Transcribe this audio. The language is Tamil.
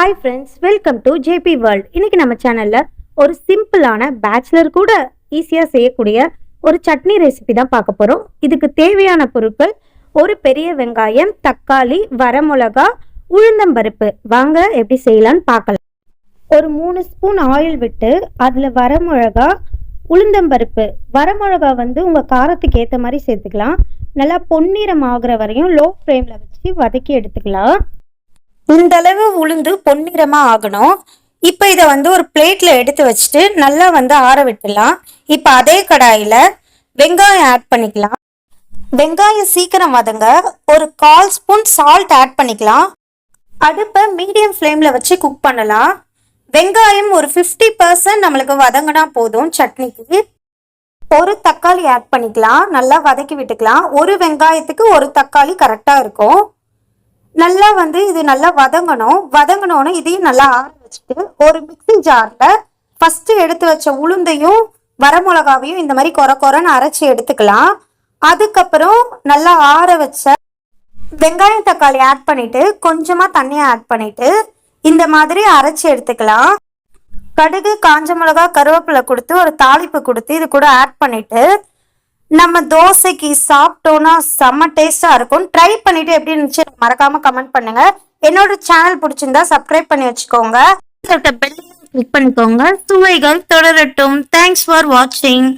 Hi friends welcome to JP world இன்றைக்கி நம்ம சேனலில் ஒரு சிம்பிளான பேச்சுலர் கூட ஈஸியாக செய்யக்கூடிய ஒரு சட்னி ரெசிபி தான் பார்க்க போகிறோம் இதுக்கு தேவையான பொருட்கள் ஒரு பெரிய வெங்காயம் தக்காளி வரமிளகா உளுந்தம்பருப்பு வாங்க எப்படி செய்யலாம்னு பார்க்கலாம். ஒரு மூணு ஸ்பூன் ஆயில் விட்டு அதில் வரமிளகா உளுந்தம்பருப்பு வரமிளகா வந்து உங்கள் காரத்துக்கு ஏற்ற மாதிரி சேர்த்துக்கலாம். நல்லா பொன்னிறம் ஆகிற வரையும் லோ ஃப்ளேமில் வச்சு வதக்கி எடுத்துக்கலாம். இந்த அளவு உளுந்து பொன்னிறமா ஆகணும். இப்போ இதை வந்து ஒரு பிளேட்ல எடுத்து வச்சுட்டு நல்லா வந்து ஆற விட்டுலாம் இப்போ அதே கடாயில வெங்காயம் ஆட் பண்ணிக்கலாம். வெங்காயம் சீக்கிரம் வதங்க ஒரு கால் ஸ்பூன் சால்ட் ஆட் பண்ணிக்கலாம். அடுப்பை மீடியம் ஃப்ளேமில் வச்சு குக் பண்ணலாம். வெங்காயம் ஒரு ஃபிஃப்டி பர்சன்ட் நம்மளுக்கு வதங்கினா போதும் சட்னிக்கு. ஒரு தக்காளி ஆட் பண்ணிக்கலாம். நல்லா வதக்கி விட்டுக்கலாம். ஒரு வெங்காயத்துக்கு ஒரு தக்காளி கரெக்டாக இருக்கும். வந்து இது நல்லா வதங்கணும். வதங்கணும்னு இதையும் நல்லா ஆற வச்சுட்டு ஒரு மிக்சி ஜாரில் ஃபஸ்ட்டு எடுத்து வச்ச உளுந்தையும் வரமிளகாவையும் இந்த மாதிரி கொர கொரன்னு அரைச்சி எடுத்துக்கலாம். அதுக்கப்புறம் நல்லா ஆற வச்ச வெங்காயம் தக்காளி ஆட் பண்ணிட்டு கொஞ்சமாக தண்ணியை ஆட் பண்ணிட்டு இந்த மாதிரி அரைச்சி எடுத்துக்கலாம். கடுகு காஞ்ச மிளகா கருவேப்பிலை கொடுத்து ஒரு தாளிப்பு கொடுத்து இது கூட ஆட் பண்ணிட்டு நம்ம தோசைக்கு சாப்பிட்டோன்னா செம்ம டேஸ்டா இருக்கும். ட்ரை பண்ணிட்டு எப்படி இருந்துச்சு மறக்காம கமெண்ட் பண்ணுங்க. என்னோட சேனல் பிடிச்சிருந்தா சப்ஸ்கிரைப் பண்ணி வச்சுக்கோங்க. கிளிக் பண்ணிக்கோங்க. சுவைகள் தொடரட்டும். தேங்க்ஸ் ஃபார் வாட்சிங்